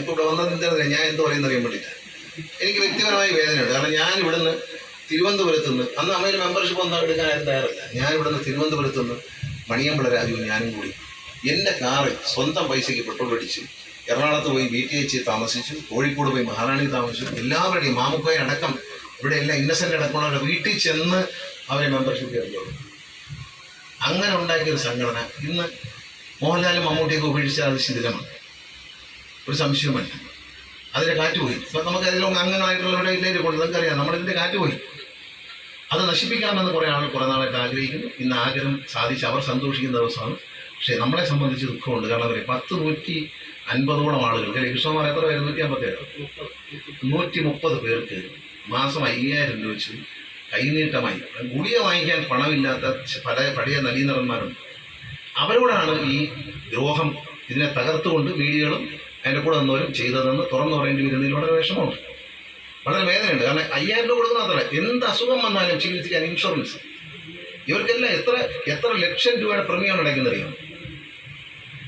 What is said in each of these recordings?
ഇപ്പോൾ ഇവിടെ വന്നത് എന്താ ഞാൻ എന്ത് പറയുന്നത് അറിയാൻ വേണ്ടിയിട്ട്. എനിക്ക് വ്യക്തിപരമായി വേദനയുണ്ട്. കാരണം ഞാൻ ഇവിടുന്ന് തിരുവനന്തപുരത്ത് നിന്ന് അന്ന് അമ്മയിൽ മെമ്പർഷിപ്പ് ഒന്നും എടുക്കാൻ ആരും തയ്യാറില്ല. ഞാൻ ഇവിടുന്ന് തിരുവനന്തപുരത്ത് നിന്ന് മണിയമ്പള രാജുവും ഞാനും കൂടി എന്റെ കാറിൽ സ്വന്തം പൈസയ്ക്ക് പെട്രോൾ അടിച്ചു എറണാകുളത്ത് പോയി ബി ടി എച്ച് താമസിച്ചു കോഴിക്കോട് പോയി മഹാറാണി താമസിച്ചു. എല്ലാവരുടെയും മാമുക്കോയ അടക്കം ഇവിടെ എല്ലാം ഇന്നസെന്റ് അടക്കമുള്ളവരുടെ വീട്ടിൽ ചെന്ന് അവരെ മെമ്പർഷിപ്പ് കയറിയുള്ളൂ അങ്ങനെ ഉണ്ടാക്കിയൊരു സംഘടന ഇന്ന് മോഹൻലാലും മമ്മൂട്ടിയൊക്കെ ഉപേക്ഷിച്ച അത് ശിഥിലമാണ്. ഒരു സംശയവുമല്ല അതിന്റെ കാറ്റ് പോയി. ഇപ്പം നമുക്ക് അതിലും അംഗങ്ങളായിട്ടുള്ളവരുടെ ഇല്ലേ കൊണ്ട് നമുക്കറിയാം നമ്മളിതിന്റെ കാറ്റ് പോയി. അത് നശിപ്പിക്കണമെന്ന് കുറേ ആളുകൾ കുറേ നാളായിട്ട് ആഗ്രഹിക്കുന്നു. ഇന്ന് ആഗ്രഹം സാധിച്ച് അവർ സന്തോഷിക്കുന്ന ദിവസമാണ്. പക്ഷേ നമ്മളെ സംബന്ധിച്ച് ദുഃഖമുണ്ട്. കാരണം അവരെ പത്ത് നൂറ്റി അൻപതോളം ആളുകൾക്ക് അല്ലെ കൃഷ്ണകുമാർ എത്ര പേര്? നൂറ്റി അമ്പത്തേഴ് നൂറ്റി മുപ്പത് പേർക്ക് മാസം അയ്യായിരം രൂപ വെച്ച് കൈനീട്ടമായി. ഗുളിക വാങ്ങിക്കാൻ പണമില്ലാത്ത പല പഴയ നലീനറന്മാരുണ്ട് അവരോടാണ് ഈ ദ്രോഹം ഇതിനെ തകർത്തുകൊണ്ട് വീഡിയോകളും അതിന്റെ കൂടെ നിന്നവരും ചെയ്തതെന്ന് തുറന്നു പറയേണ്ടി വരുന്നതിൽ വളരെ വിഷമമുണ്ട്. വളരെ വേദനയുണ്ട്. കാരണം അയ്യായിരം രൂപ കൊടുക്കുന്ന മാത്രമല്ല എന്ത് അസുഖം വന്നാലും ചികിത്സിക്കാൻ ഇൻഷുറൻസ് ഇവർക്കെല്ലാം എത്ര എത്ര ലക്ഷം രൂപയുടെ പ്രീമിയം അടയ്ക്കുന്നറിയാം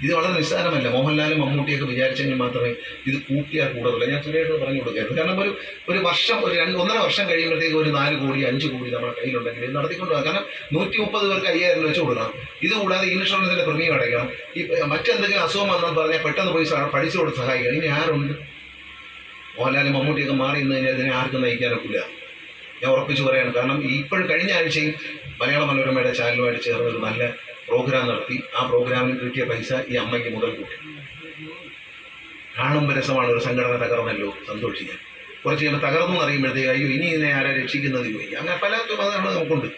ഇത് വളരെ നിസ്സാരമല്ല. മോഹൻലാലും മമ്മൂട്ടിയൊക്കെ വിചാരിച്ചെങ്കിൽ മാത്രമേ ഇത് കൂട്ടിയാൽ കൂടുതലുള്ളൂ ഞാൻ സുരേഷ് പറഞ്ഞു കൊടുക്കരുത് കാരണം ഒരു ഒരു വർഷം ഒരു രണ്ട് ഒന്നര വർഷം കഴിയുമ്പോഴത്തേക്ക് ഒരു നാല് കോടി അഞ്ച് കോടി നമ്മുടെ കയ്യിലുണ്ടെങ്കിൽ ഇത് നടത്തിക്കൊണ്ട് പോകാം കാരണം നൂറ്റി മുപ്പത് പേർക്ക് അയ്യായിരം വെച്ച് കൊടുക്കണം. ഇത് കൂടാതെ ഇൻഷുറൻസിന്റെ പ്രീമിയം അടയ്ക്കണം. ഈ മറ്റെന്തെങ്കിലും അസുഖം വന്നാൽ പറഞ്ഞാൽ പെട്ടെന്ന് പോയി പഠിച്ചു കൊടുത്ത് സഹായിക്കണം. ഇനി ആരുണ്ട്? മോഹൻലാലും മമ്മൂട്ടിയൊക്കെ മാറി നിന്ന് കഴിഞ്ഞാൽ ഇതിനെ ആർക്കും നയിക്കാനൊക്കില്ല. ഞാൻ ഉറപ്പിച്ചു പറയാണ്. കാരണം ഇപ്പോഴും കഴിഞ്ഞ ആഴ്ചയും മലയാള മനോരമയുടെ ചാനലുമായിട്ട് ചേർന്ന് ഒരു നല്ല പ്രോഗ്രാം നടത്തി. ആ പ്രോഗ്രാമിൽ കിട്ടിയ പൈസ ഈ അമ്മയ്ക്ക് മുതൽ കൂട്ടി. കാണുമ്പോൾ രസമാണ് ഒരു സംഘടന തകർന്നല്ലോ സന്തോഷിക്കാൻ. കുറച്ച് കഴിയുമ്പോൾ തകർന്നു അറിയുമ്പോഴത്തേക്ക് അയ്യോ ഇനി ഇതിനെ ആരാ രക്ഷിക്കുന്നത്? ചോദിക്കും. അങ്ങനെ പല പദങ്ങൾ നമുക്കുണ്ട്.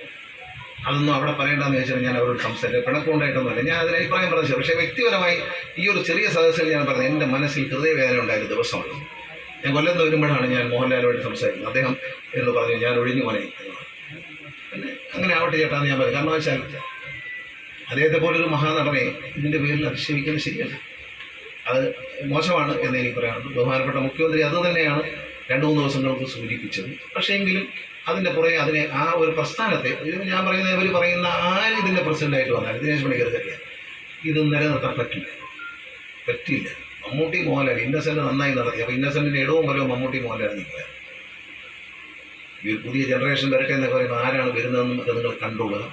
അതൊന്നും അവിടെ പറയേണ്ടതെന്ന് വെച്ചാൽ ഞാൻ അവരോട് സംസാരിക്കും പിണക്കമുണ്ടായിട്ടൊന്നുമല്ല. ഞാൻ അതിന് അഭിപ്രായം പറഞ്ഞു പക്ഷേ വ്യക്തിപരമായി ഈ ഒരു ചെറിയ സദസ്സിൽ ഞാൻ പറഞ്ഞത് എന്റെ മനസ്സിൽ ഹൃദയവേദന ഉണ്ടായ ദിവസമാണ്. ഞാൻ കൊല്ലത്ത് വരുമ്പോഴാണ് ഞാൻ മോഹൻലാലുമായിട്ട് സംസാരിക്കുന്നത്. അദ്ദേഹം എന്ന് പറഞ്ഞു ഞാൻ ഒഴിഞ്ഞു പോനെ അങ്ങനെ ആവട്ടെ ചേട്ടാന്ന് ഞാൻ പറയും കാരണം വെച്ചാൽ അദ്ദേഹത്തെ പോലൊരു മഹാനടനെ ഇതിന്റെ പേരിൽ അധിക്ഷേപിക്കുന്നത് ശരിയല്ല. അത് മോശമാണ് എന്ന് എനിക്ക് പറയാനുള്ളൂ. ബഹുമാനപ്പെട്ട മുഖ്യമന്ത്രി അത് തന്നെയാണ് രണ്ട് മൂന്ന് ദിവസങ്ങൾക്ക് സൂചിപ്പിച്ചത്. പക്ഷേ എങ്കിലും അതിന്റെ പുറകെ അതിനെ ആ ഒരു പ്രസ്ഥാനത്തെ ഇത് ഞാൻ പറയുന്ന ഇവർ പറയുന്ന ആര് ഇതിന്റെ പ്രസിഡന്റായിട്ട് വന്നാൽ ദിനേശ് മണിക്കത് അറിയാം ഇത് നിലനിർത്താൻ പറ്റില്ല. പറ്റില്ല. മമ്മൂട്ടി മോഹൻലാൽ ഇന്നസെന്റ് നന്നായി നടത്തി. അപ്പോൾ ഇന്നസെന്റിന്റെ ഇടവും വരവും മമ്മൂട്ടി മോഹൻലാൽ നിൽക്കുക ഈ പുതിയ ജനറേഷൻ വരട്ടെ എന്നൊക്കെ പറയുമ്പോൾ ആരാണ് വരുന്നതെന്നും നിങ്ങൾ കണ്ടുകൊള്ളുക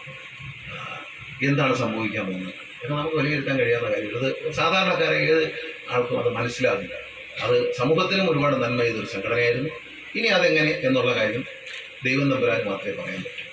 എന്താണ് സംഭവിക്കാൻ പോകുന്നത്? എന്ന് നമുക്ക് വിലയിരുത്താൻ കഴിയാത്ത കാര്യം. ഇത് സാധാരണക്കാരെ ഏത് ആൾക്കും അത് മനസ്സിലാകില്ല അത് സമൂഹത്തിനും ഒരുപാട് നന്മ ചെയ്തൊരു സംഘടനയായിരുന്നു. ഇനി അതെങ്ങനെ എന്നുള്ള കാര്യം ദൈവം നമ്പരാൻ മാത്രമേ പറയാൻ പറ്റൂ.